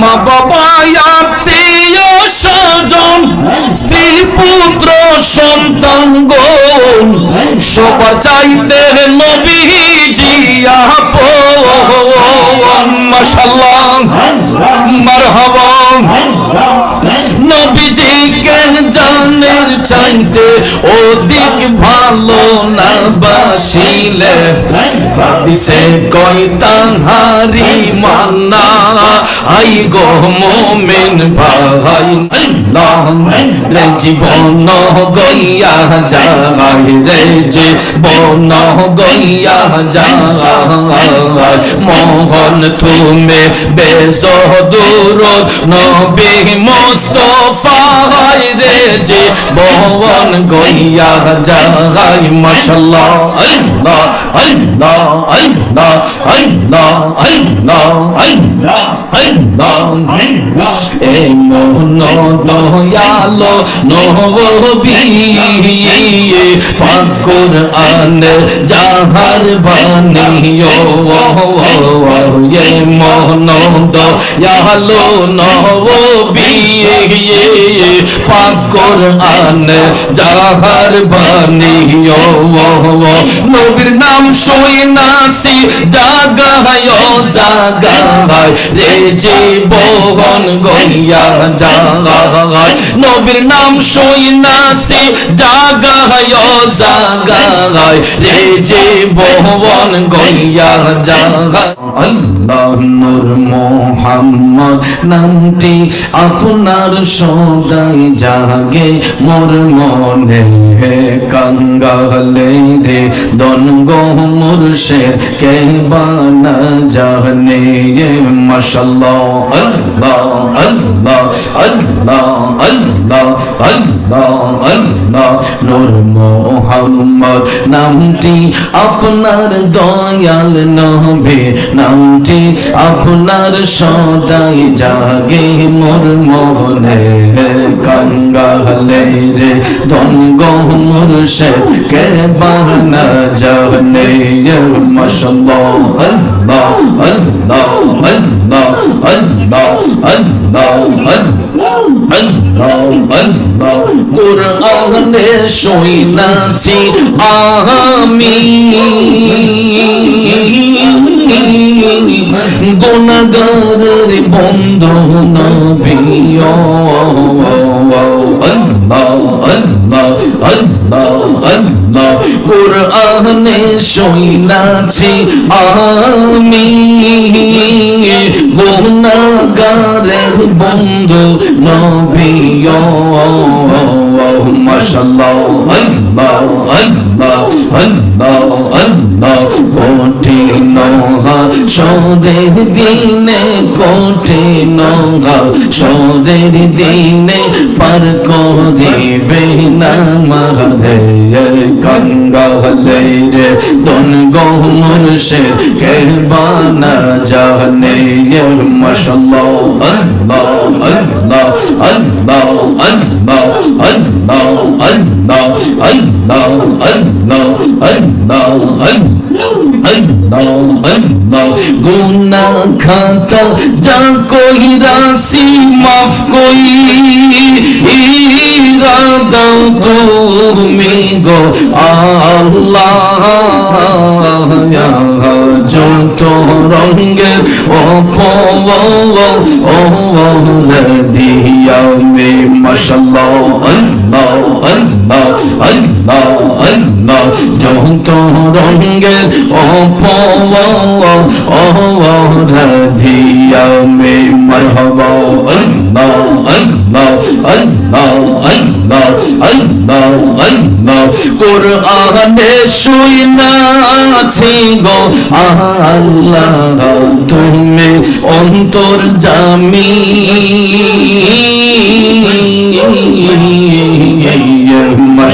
মা বাবা আত্মীয় স্বজন স্ত্রী পুত্র সন্তান গো সবার চাইতে নবীজি আপন মাশাআল্লাহ। মারহাবা। নবীজি কেন জানের চাইতে ওদিক ভালো না বাসিলে? হাদিসে কই তাহারি মান্না, আই গো মোমেন ভাই। রে জীবন গইয়া যায় রে জীবন গইয়া যায় মোহন তুমি বেজদুর নবী মোস্তফা রে জীবন গইয়া যায় মাশাআল্লাহ, আল্লাহ আল্লাহ আল্লাহ আল্লাহ আল্লাহ আল্লাহ আল্লাহ। দয়ালো নবী পাক কোরআন যাহার বানিও এ মোহন দয়ালো নবী পাক কোরআন যাহার বানিও নবীর নাম শুই নাসি জাগায় জাগায় রে জীবন গইয়া জাগায় নবীর নাম শুই জাগায় জাগায় রে জীবন গইয়া জাগায়। আল্লাহ নূর মোহাম্মদ, নামটি আপনার সদাই জাগে। মোর মনে হে কাঙ্গালে রে দন গো মুর্শের কে বানা জানে ये আল্লাহ আল্লাহ আল্লাহ। নামটি আপনার দয়াল নবে? নামটি আপনার সদাই জাগে মোর মোহনে কাঙ্গালে রে দঙ্গ মুর্শে কে বানা জানে মাশাআল্লাহ আল্লাহ আল্লাহ আল্লাহ। আল্লাহ আল্লাহ আল্লাহ আল্লাহ কোরআনে শুইনাছি আমি গুণগারের বন্ধু নবী আল্লাহ আল্লাহ আল্লাহ কোরআনে শুইনাছি আমি গুণগারের বন্ধু নবী নহা সদের দিনে কোটি নহা সদের দিনে পার করিবে না মারে গঙ্গা হলে রে দন গোমর সে কে বানা জানে মাশাআল্লাহ আল্লাহ আল্লাহ আল্লাহ আল্লাহ আল্লাহ আল্লাহ আল্লাহ আল্লাহ আল্লাহ আল্লাহ আল্লাহ গুনা খাতা যা কই রাশি মাফ কই দাও তুমি গো আল্লাহ। যত রঙ্গের দিয়া মে মশাল্লাহ। আল্লাহ আল্লাহ আল্লাহ যত রঙ্গের দিয়া মে মরহবা আল্লাহ আল্লাহ আল্লাহ আল্লাহ আল্লাহ আল্লাহ কোরআনে শুইনাছি গো আল্লাহ তুমি অন্তর জামি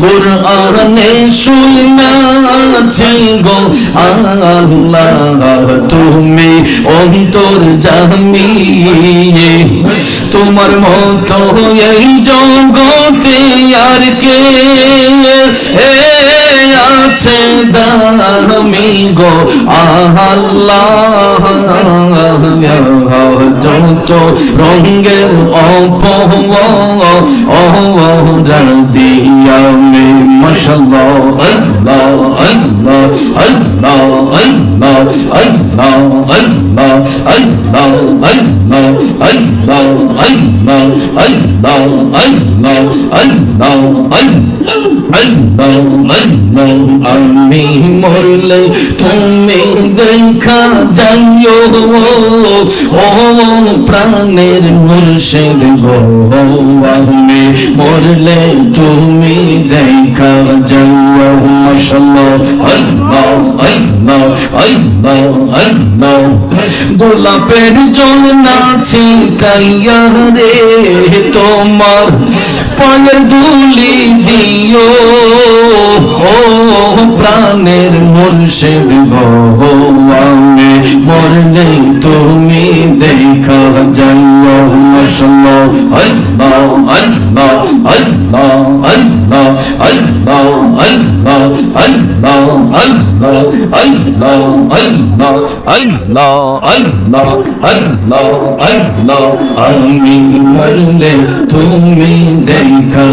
কোরআনে শুনাছি গো, আল্লাহ তুমি অন্তর জামি তোমার মতো এই জগতে আর কে আছে দামি গো, আল্লাহ যত রঙ্গের অপহ দিয়া মে মশাল্লাহ আল্লাহ আল্লাহ আল্লাহ আল্লাহ আল্লাহ আল্লাহ আল্লাহ আল্লাহ আল্লাহ আল্লাহ আল্লাহ আল্লাহ আল্লাহ আল্লাহ আমি মরলে তুমি দেখা যাইও। ও প্রাণের মুর্শিদ গো, আমি মরলে তুমি দেখা যাইও। মাশাআল্লাহ আল্লাহ আল্লাহ আল্লাহ আল্লাহ। গোলাপের জল নাচি কাইয়া রে তোমার পায়ের ধুলি দিও। ও প্রাণের মুর্শিদ গো আমি মরলে তুমি তুমি দেখা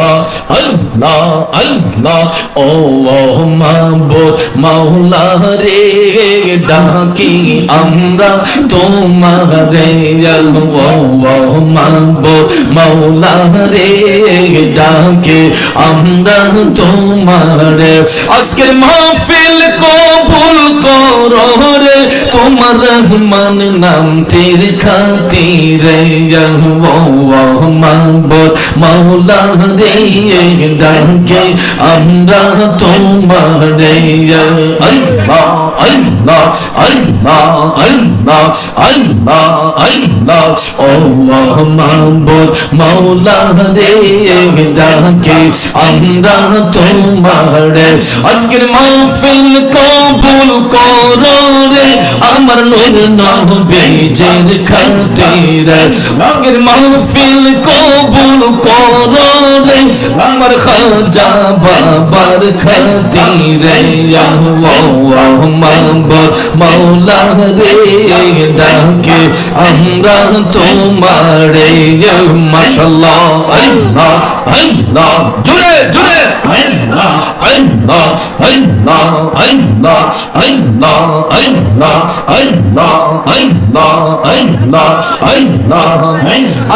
মাশাআল্লাহ আল্লাহ মাহবুব মাওলা রে ডাকি আমরা। তোমারে ও মাহবুব মাওলা রে ডাকি আমরা। তোমারে আজকের মাহফিল কবুল করো রে। তোমার রহমান নাম তীর খাতিরে মাহবুব মাওলা রে ডাকে আমরা। তোমারে আল্লাহ আল্লাহ আল্লাহ আল্লাহ আল্লাহ আল্লাহ ও মাহবুব মাওলা রে ডাকে আমরা তোমারে আজকের মাহফিল কবুল করো রে আমার নূর নবীজির খাতিরে আজকের মাহফিল কবুল করো রে আমার খাজা বাবার খাতিরে মাহবুব মাওলা রে ডাকে আমরা তোমারে মাশাআল্লাহ আল্লাহ আল্লাহ জুড়ে জুড়ে আল্লাহ আল্লাহ আল্লাহ আল্লাহ আল্লাহ আল্লাহ আল্লাহ আল্লাহ আল্লাহ আল্লাহ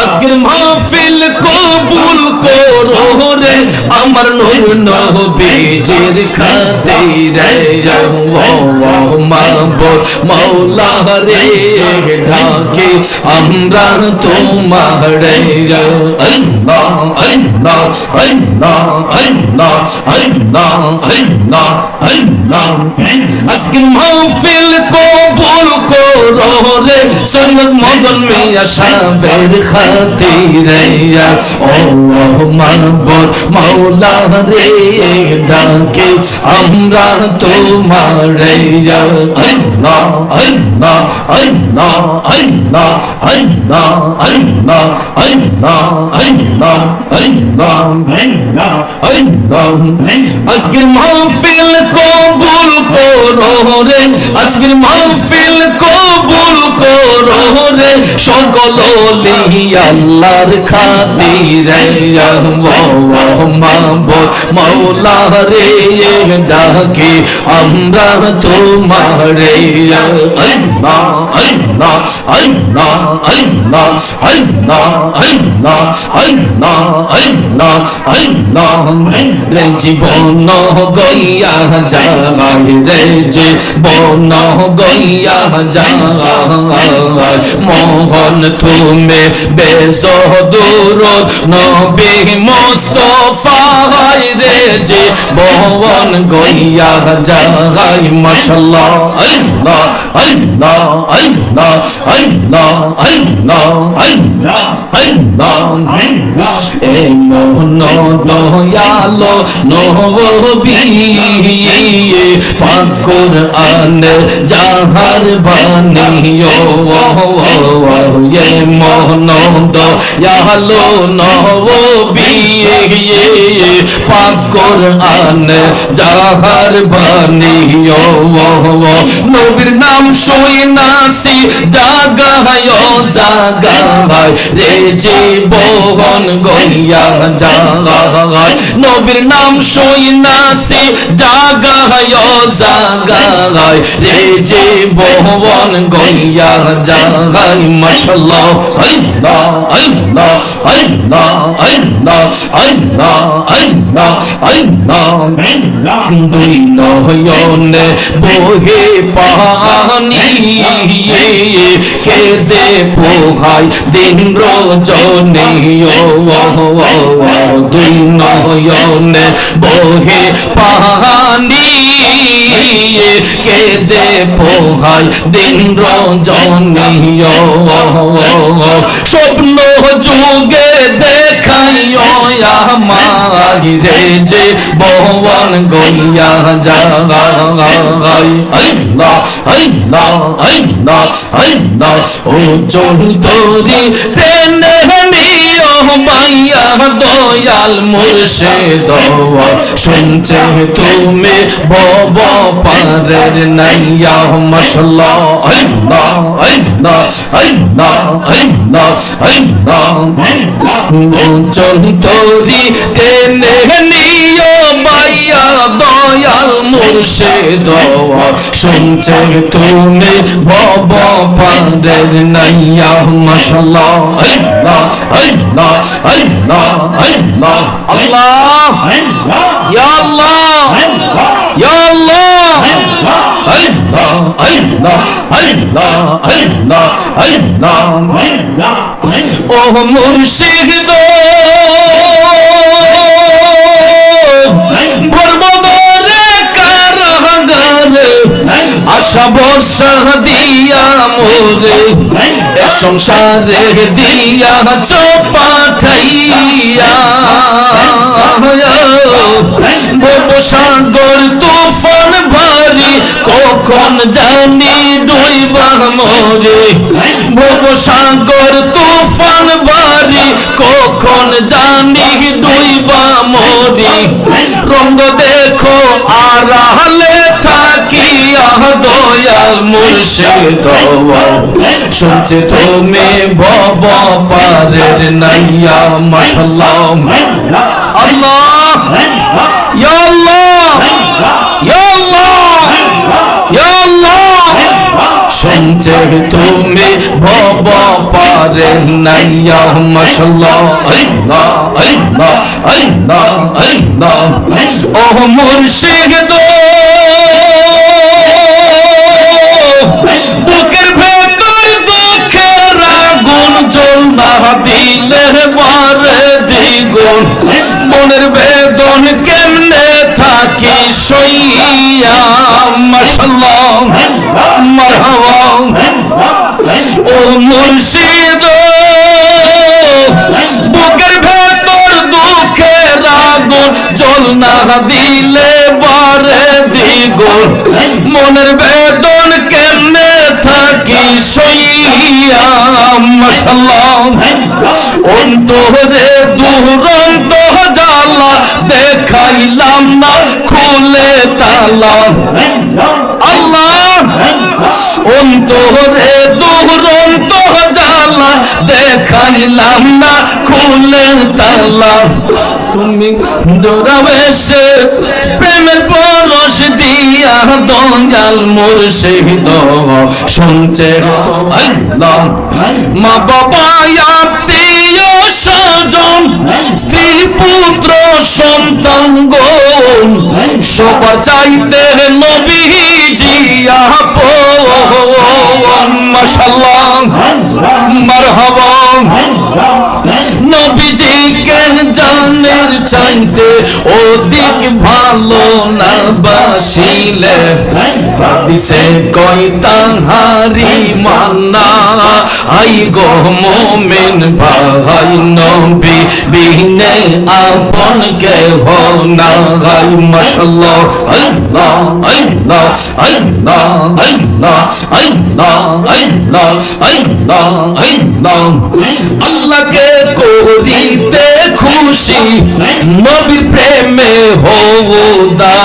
আজকের মাহফিল কবুল করো রে, আমার নূর নবীজির খাতিরে মাহবুব মাওলা রে ডাকে আমরা তোমারে আল্লাহ আল্লাহ আল্লাহ আল্লাহ আল্লাহ আল্লাহ আল্লাহ আজকের মাহফিল কবুল করো রে সৈয়দ মদন মিয়া সাহেবের খাতিরে ও মাহবুব মাওলা রে ডাকে আমরা তোমারে আল্লাহ আল্লাহ আল্লাহ আল্লাহ আল্লাহ আল্লাহ আল্লাহ আল্লাহ আল্লাহ আল্লাহ। আজকের মাহফিল কবুল করো আজকের মাহফিল কবুল করো সকল আল্লাহর খাতিরে মাওলা রে ডাকে, আমরা তোমারে। আল্লাহ আল্লাহ আল্লাহ আল্লাহ আল্লাহ আল্লাহ আল্লাহ আল্লাহ। আল্লাহ জীবন গইয়া যায় রে জীবন গইয়া যায় মোহন তুমি বেশ দূর নবী মোস্তফা রে যে বহন গইয়া জাগাই, মাশাল্লাহ, আল্লাহ আল্লাহ আল্লাহ আল্লাহ আল্লাহ আল্লাহ আল্লাহ। এ মন দয়ালো নবী। কোরআন জাহার বানিও এ মোহন দয়ালো নবী পাক কোরআন জাহার বানিও নবীর নাম শুই নাসি, জাগায় জাগায়, রে জীবন গইয়া জাগায়, নবীর নাম শুই নাসি, জাগায় জাগায় রে জীবন গইয়া জাগায় মাশাল্লাহ আল্লাহ আল্লাহ আল্লাহ আল্লাহ আল্লাহ আল্লাহ আল্লাহ। দুই নয়নে বহে পানি, কেদে পোহাই দিন রজনী দুই নয়নে বহে পানি কেদে পোহাই দিন রজনী স্বপ্ন যুগে দেখাইও আমায় রে যে বহন গইয়া যাগাই আল্লাহ আল্লাহ আল্লাহ আল্লাহ ও চৌধুরী বাইয়া দয়াল মুর্শিদ শুনছে তুমি বব পারের নাইয়া মশলা আল্লাহ আল্লাহ আল্লাহ আল্লাহ আল্লাহ চৌধুরী টেনে নিও বাইয়া দয়াল মুর্শিদ শুনছে তুমি বব পারের নাইয়া মশলা আল্লাহ আল্লাহ আল্লাহ আল্লাহ আল্লাহ। ইয়া আল্লাহ ইয়া আল্লাহ আল্লাহ আল্লাহ আল্লাহ আল্লাহ আল্লাহ। ও মুর্শিদ আশা বর্ষা দিয়া মোরে। এ সংসারে দিয়া চোপাঠাইয়া। সাগর তুফান ভারী, কখন জানি ডুইবা মোরে। সাগর তুফান ভারী, কখন জানি ডুইবা মোরি। রঙ্গ দেখো আড়ালে থাকি দয়াল মুর্শিদ শুনছে তুমি ভব পারের নাইয়া মাশাল্লাহ আল্লাহ। ইয়া আল্লাহ। ইয়া আল্লাহ। ইয়া আল্লাহ। শুনছে তুমি ভব পারের নাইয়া মাশাল্লাহ আল্লাহ। আল্লাহ। আল্লাহ। আল্লাহ ও মুর্শিদ। দুঃখের জল না দিলে বারে দ্বিগুণ। মনের বেদন কেমনে থাকি সইয়া? মাশাল্লাহ মারহাবা। ও মুর্শিদ, বুকের ভেতর দুঃখের আগুন, জল না দিলে বারে দ্বিগুণ। মনের বেদন থাকি সইয়া মাশাল্লাহ অন্তরে দুরন্ত জালা দেখাইলাম না খুলে তালা আল্লাহ অন্তরে দুরন্ত জালা দেখাইলাম না খুলে তালা তুমি দৌড়াবেশে প্রেমের পরশ দিয়া দয়াল মুর্শিদ শুনছে আল্লাহ। মা বাবা আত্মীয় স্বজন স্ত্রী পুত্র সন্তান গণ। সবার চাইতে নবীজি আপন। মাশাল্লাহ মারহাবা। চাইতে অধিক ভালো না বাসিলে। হাদিসে কই তাহারি মান্না আই গো মোমেন ভাই, নবী বিনে আপন কে হো না গাই মাশাল্লাহ, আল্লাহ আল্লাহ আল্লাহ আল্লাহ আল্লাহ আল্লাহ আল্লাহ আল্লাহ। আল্লাহকে করিতে খুশি নবীর প্রেমে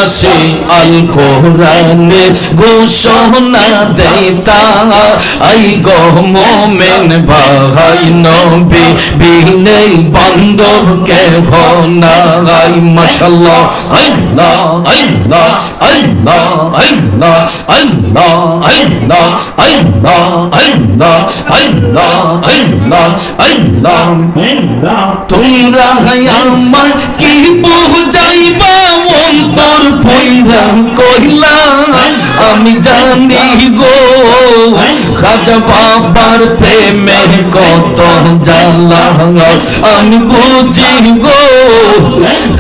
দাসে আল কোরআনে ঘোষণা দেতা আই গো মোমেন ভাই নবী বিনে বান্ধব কে না আই মাশাল্লাহ আল্লাহ আল্লাহ আল্লাহ আল্লাহ আল্লাহ আল্লাহ আল্লাহ আল্লাহ আল্লাহ আল্লাহ আল্লাহ তোমরা আমার কি বুঝাইবা অন্তর কইলা আমি জানি গো খাজা বাবার প্রেমে কত জ্বালা আমি বুঝি গো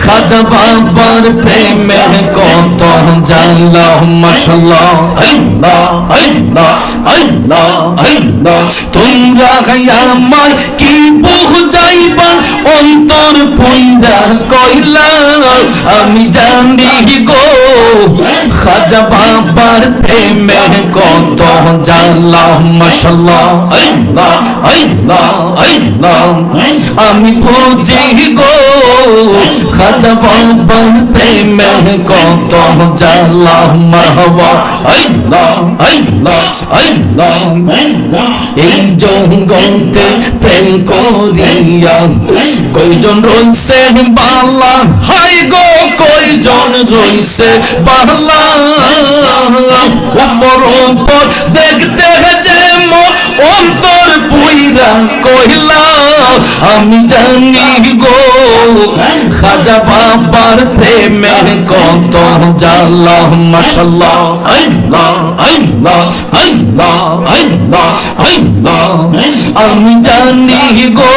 খাজা বাবার প্রেমে কত জ্বালা মাশাল্লাহ আল্লাহ আল্লাহ আল্লাহ আল্লাহ। তোমরা আমার কি বুঝাইবা অন্তর পইরা কইলা? আমি জানি গো। খাজা বাবার প্রেমে কত জ্বালা মাশাল্লাহ। আমি বুঝি গো, খাজা বাবার প্রেমে কত জ্বালা মারহাবা। এই জঙ্গলতে প্রেম করিয়া কয়জন রইছে বালা হাই গো। কয়জন রইছে বালা উপর উপর দেখতে যে অন্তর পুইরা কইলা আমি জানি গো, খাজা বাবার প্রেমে কত জ্বালা, মাশাল্লাহ, আল্লাহ আল্লাহ আল্লাহ আল্লাহ আল্লাহ, আমি জানি গো,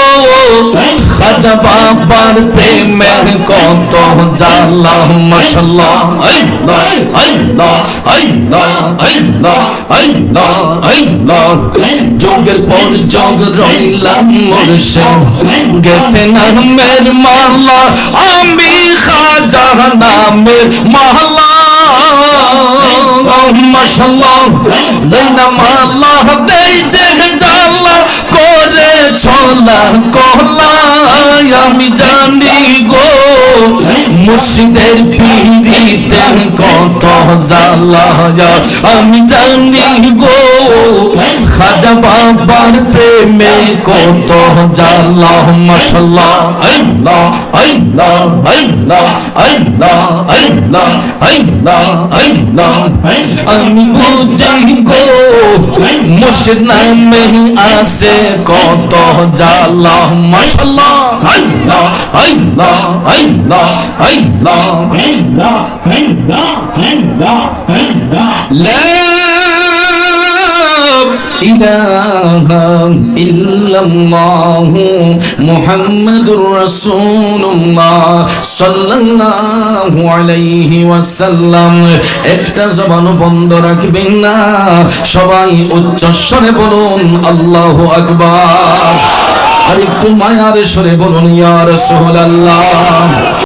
খাজা বাবার প্রেমে কত اللهم صل الله الله الله الله الله الله যোগের পর যোগ রইলাম মুর্শিদ। গেতে নামের মালা, আমি খাজা নামের মালা। মাশাল্লাহ লাইনা মাল্লাহ দেই যে জাল্লাহ রে ছলা কলা আমি জানি গো, মুর্শিদের পিড়িতে কত জালা আমি জানি গো, খাজা বাবার প্রেমে কত জালা মশলা আল্লাহ আল্লাহ আল্লাহ আল্লাহ আল্লাহ আল্লাহ আল্লাহ। আমি বুঝি গো, মুর্শিদ নামে আসে কত কত জালা মাশাল্লাহ আল্লাহ আল্লাহ আল্লাহ আল্লাহ আল্লাহ আল্লাহ। আল্লাহ ইলাহা ইল্লাল্লাহু মুহাম্মাদুর রাসূলুল্লাহ সাল্লাল্লাহু আলাইহি ওয়াসাল্লাম একটা জবান বন্ধ রাখবেন না। সবাই উচ্চস্বরে বলুন, আল্লাহু আকবার। আর একটু মায়ার স্বরে বলুন, ইয়া রাসূলুল্লাহ।